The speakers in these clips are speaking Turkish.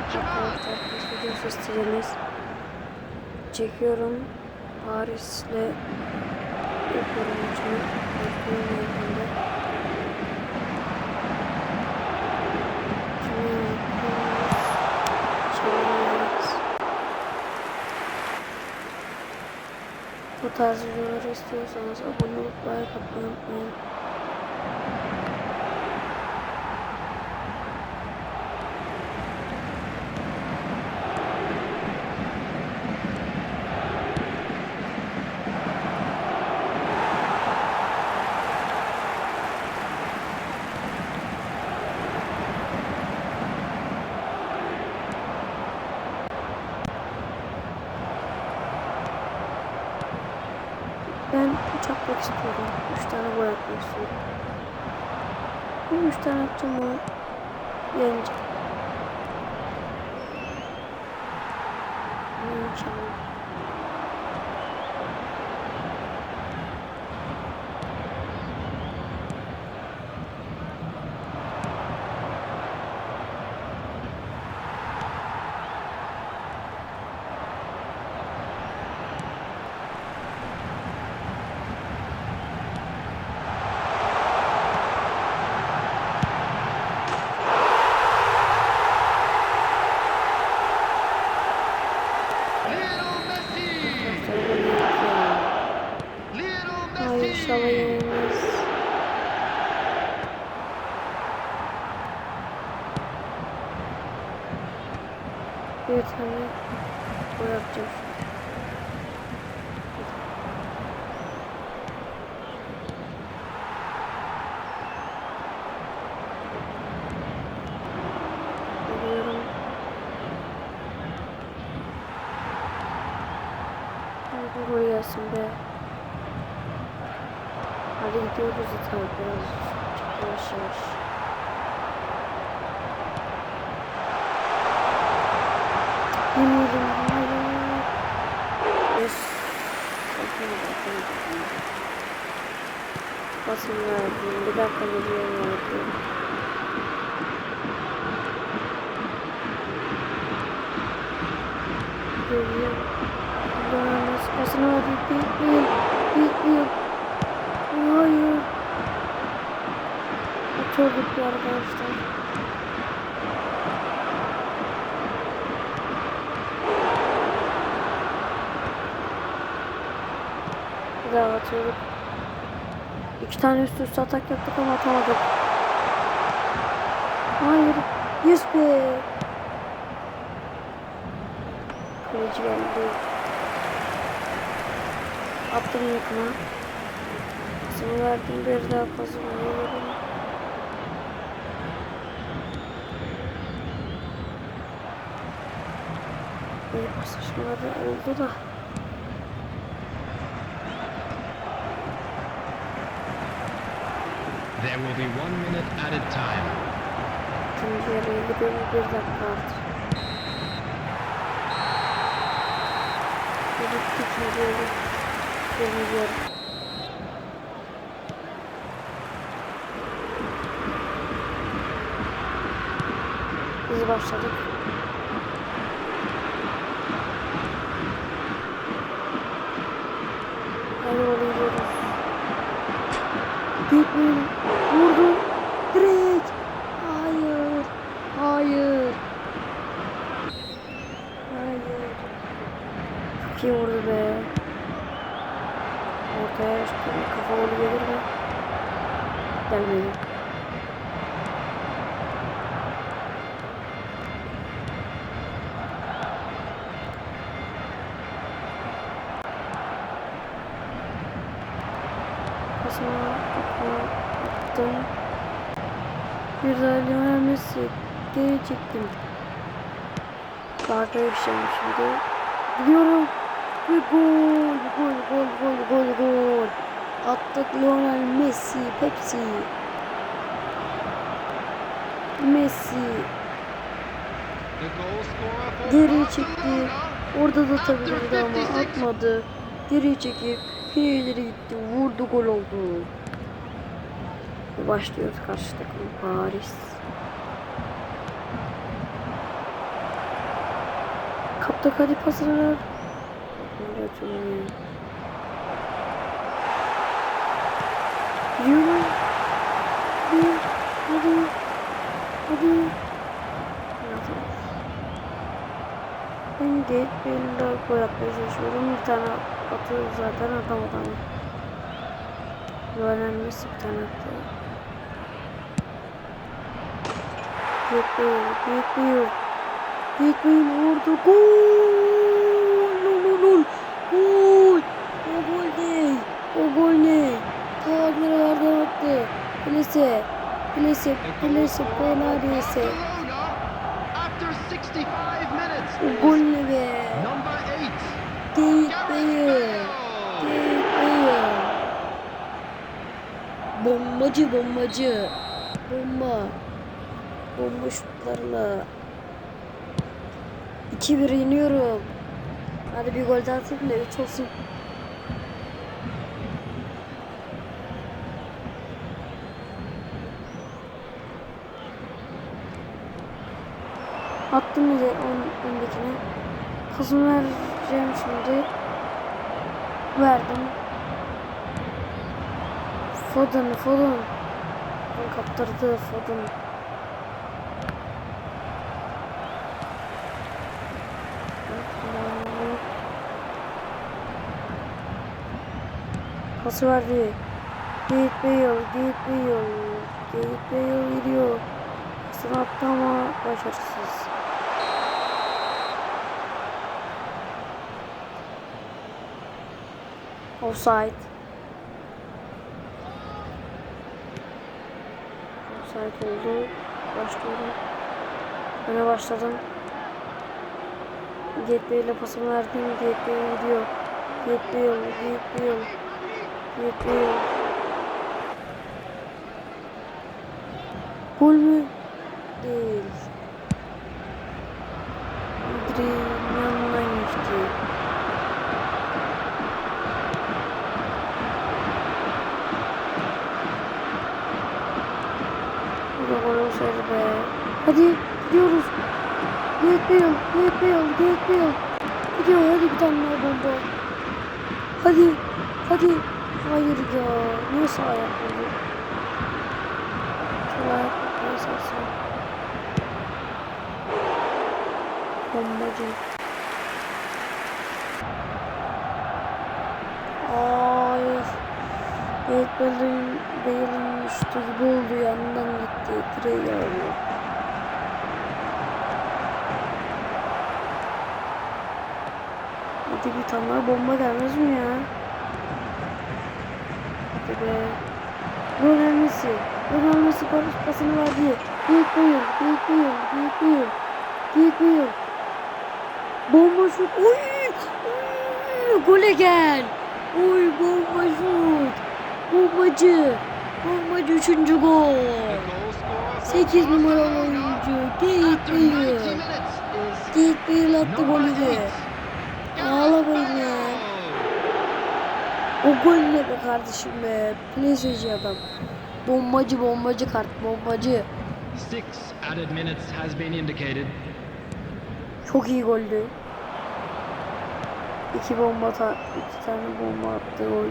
Arkadaşlar video festivalimiz çekiyorum. Paris'le yapıyorum yapıyoruz? Çeviriyoruz. Bu tarz videoları istiyorsanız abone olup like atmayı unutmayın. Ben üç atmak istiyorum. Üç tane gol atmak istiyorum. Ben üç tane attım mı yeneceğim. İnşallah. Lionel Messi! Sonra gol yeneceğim. Lionel Ay Messi! inşallah yenilmez. Bir tane gol yapacağım. Geliyorum. Hadi gol gelsin be. Hadi gidiyoruz zaten biraz yavaş yavaş. Basın verdim. Bir dakika geliyorum yapıyorum. Geliyor. Yalnız basın verdim. Bitmiyor. Bitmiyor. Hayır. Çok gitti arkadaşlar. Atıyorduk. İki tane üst üste atak yaptık ama atamadık. Hayır. Yes be. Kaleci geldi. Attım yakına. Sana verdim bir daha fazla veriyorum. İyi paslaşmaları oldu da. There will be one minute added time. İkinci yarıya gidiyoruz bir dakika artık. Bir bitti ikinci yarı. Birinci yarı. Biz başladık. Hadi oğlum gidiyoruz. Gitmeyin. Vurdu. Direkt. Hayır. Hayır. Hayır. İyi vurdu be. Ortaya işte kafa golü gelir mi? Gelmedi. Lionel Messi geri çektim. Daha görüşeceğim şimdi. Gidiyorum. Ve gol, gol, gol, gol, gol, gol. Attık Lionel Messi, Pepsi. Messi geri çekti. Orada da atabilirdi ama atmadı. Geri çekip ileri gitti. Vurdu gol oldu. Başlıyoruz karşı takım Paris. Kaptık hadi pasını ya? Yürü. Hadi. Hadi. Hadi. Hadi. Ben de gol atmaya çalışıyorum. Bir tane atıyor zaten adam adamı. Öğrenmesi bir tane attı. Büyük bir yol, bir yol. Bir yol vurdu. Gol! Gol! Gol! Gol! O gol ne? O gol ne? Tağları yerden attı. Plese. Plese. Plese. Penalise. Barcelona after 65 minutes. O gol ne be? Number 8. Değil değil. Değil değil. Bombacı bombacı. Bomba. Bomba şutlarla. 2-1 yeniyorum. Hadi bir gol daha atayım da 3 olsun. Attım bir de ön, öndekine. Pasımı vereceğim şimdi. Verdim. Foden, Foden. Ben kaptırdı Foden. Pası verdi. Geyik Bale, Geyik Bale. Geyik Bale gidiyor. Pasını attı ama başarısız. Offside. Offside oldu. Başlıyorum. Öne başladım. Gateway ile pasımı verdim. Gateway gidiyor. Gateway yol. Gateway yol. Yol. Gol mü? Değil. Direğin yanından geçti. Be. Hadi gidiyoruz. Bale, Gareth Bale. Gidiyor hadi bir tane daha bomba. Hadi, hadi. Hayır ya. Niye sağ oldu? Sağ ayak neyse sağ. Bombacı. Hayır. Gareth Bale'in Bale'in üstü gibi oldu yanından gitti. Direği aldı. Hadi bir tane bomba gelmez mi ya? Be. Ronald Messi. Ronald Messi pas- pasını verdi. Büyük bir yıl. Büyük bir yıl. Büyük bir yıl. Büyük bir yıl. Bomba şut. Oy! Oy! Gole gel. Oy bomba şut. Bombacı. Bombacı üçüncü gol. 8 numaralı oyuncu. Geyik after 90 Bale. minutes is Geyik Bale attı golü de. O gol ne be kardeşim be. PlayStation adam. Bombacı bombacı kart bombacı. Six added minutes has been indicated. Çok iyi goldü. İki bomba ata iki tane bomba attı gol.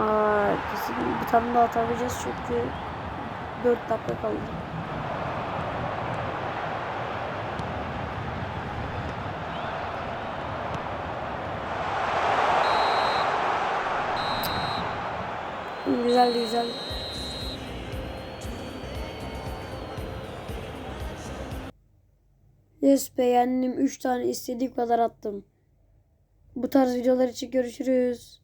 Aa, kesin bir tane daha atabileceğiz çünkü 4 dakika kaldı. Güzeldi güzel. Yes beğendim. 3 tane istediğim kadar attım. Bu tarz videolar için görüşürüz.